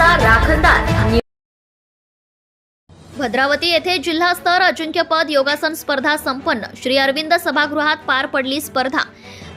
राखणदार. भद्रावती येथे जिल्हास्तर अजिंक्यपद योगासन स्पर्धा संपन्न. श्री अरविंद सभागृहात पार पडली स्पर्धा.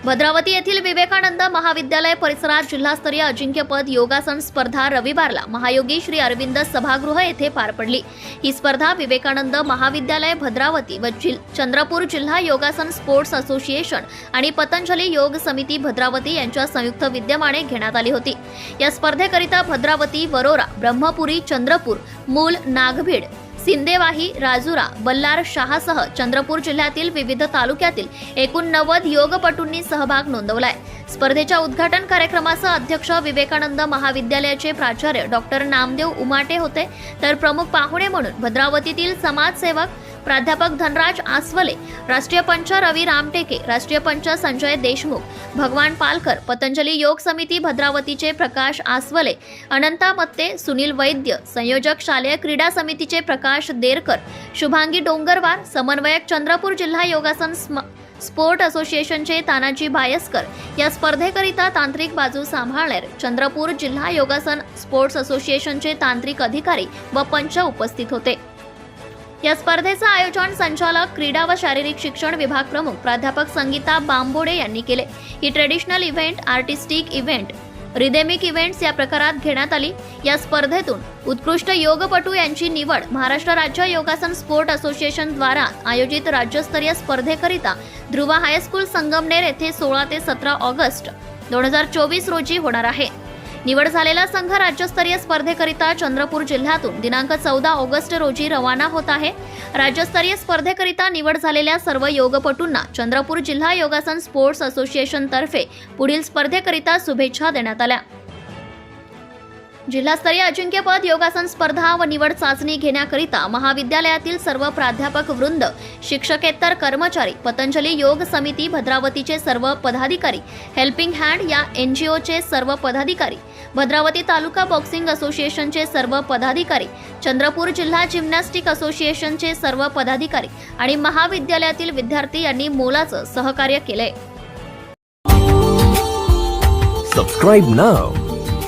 भद्रावती येथील विवेकानंद महाविद्यालय परिसरात जिल्हास्तरीय अजिंक्यपद योगासन स्पर्धा रविवारला महायोगी श्री अरविंद सभागृह येथे पार पडली. ही स्पर्धा विवेकानंद महाविद्यालय भद्रावती व जिल- चंद्रपूर जिल्हा योगासन स्पोर्ट्स असोसिएशन आणि पतंजली योग समिती भद्रावती यांच्या संयुक्त विद्यमाने घेण्यात आली होती. या स्पर्धेकरिता भद्रावती वरोरा ब्रह्मपुरी चंद्रपूर मूल नागभीड सिंदेवाही राजुरा बल्लार शहासह चंद्रपूर जिल्ह्यातील विविध तालुक्यातील एकूण नव्वद योगपटूंनी सहभाग नोंदवलाय. स्पर्धेच्या उद्घाटन कार्यक्रमासह अध्यक्ष विवेकानंद महाविद्यालयाचे प्राचार्य डॉक्टर नामदेव उमाटे होते. तर प्रमुख पाहुणे म्हणून भद्रावतीतील समाजसेवक प्राध्यापक धनराज आसवले राष्ट्रीय पंच रवी रामटेके राष्ट्रीय पंच संजय देशमुख भगवान पालकर पतंजली योग समिती भद्रावतीचे प्रकाश आसवले अनंता मत्ते सुनील वैद्य संयोजक शालेय क्रीडा समितीचे प्रकाश देरकर शुभांगी डोंगरवार समन्वयक चंद्रपूर जिल्हा योगासन स्म- स्पोर्ट असोसिएशनचे तानाजी भायस्कर या स्पर्धेकरिता तांत्रिक बाजू सांभाळणार चंद्रपूर जिल्हा योगासन स्पोर्ट्स असोसिएशनचे तांत्रिक अधिकारी व पंच उपस्थित होते. या स्पर्धेचं आयोजन संचालक क्रीडा व शारीरिक शिक्षण विभाग प्रमुख प्राध्यापक संगीता बांबोडे यांनी केले. ही traditional event artistic event rhythmic events या प्रकारात घेण्यात आली. या स्पर्धेतून उत्कृष्ट योगपटू यांची निवड महाराष्ट्र राज्य योगासन स्पोर्ट असोसिएशन द्वारा आयोजित राज्यस्तरीय स्पर्धेकरिता ध्रुवा हायस्कूल संगमनेर येथे सोळा ते सतरा ऑगस्ट दोन हजार चोवीस रोजी होणार आहे. निवड झालेला संघ राज्यस्तरीय स्पर्धेकरिता चंद्रपूर जिल्ह्यातून दिनांक चौदा ऑगस्ट रोजी रवाना होत आहे. राज्यस्तरीय स्पर्धेकरिता निवड झालेल्या सर्व योगपटूंना चंद्रपूर जिल्हा योगासन स्पोर्ट्स असोसिएशनतर्फे पुढील स्पर्धेकरिता शुभेच्छा देण्यात आल्या. जिल्हास्तरीय अजिंक्यपद योगासन स्पर्धा व निवड चाचणी घेण्याकरिता महाविद्यालयातील सर्व प्राध्यापक वृंद शिक्षकेतर कर्मचारी पतंजली योग समिती भद्रावतीचे सर्व पदाधिकारी हेल्पिंग हँड या एनजीओचे सर्व पदाधिकारी भद्रावती तालुका बॉक्सिंग असोसिएशनचे सर्व पदाधिकारी चंद्रपूर जिल्हा जिम्नॅस्टिक असोसिएशनचे सर्व पदाधिकारी आणि महाविद्यालयातील विद्यार्थी यांनी मोलाचं सहकार्य केलंय. Subscribe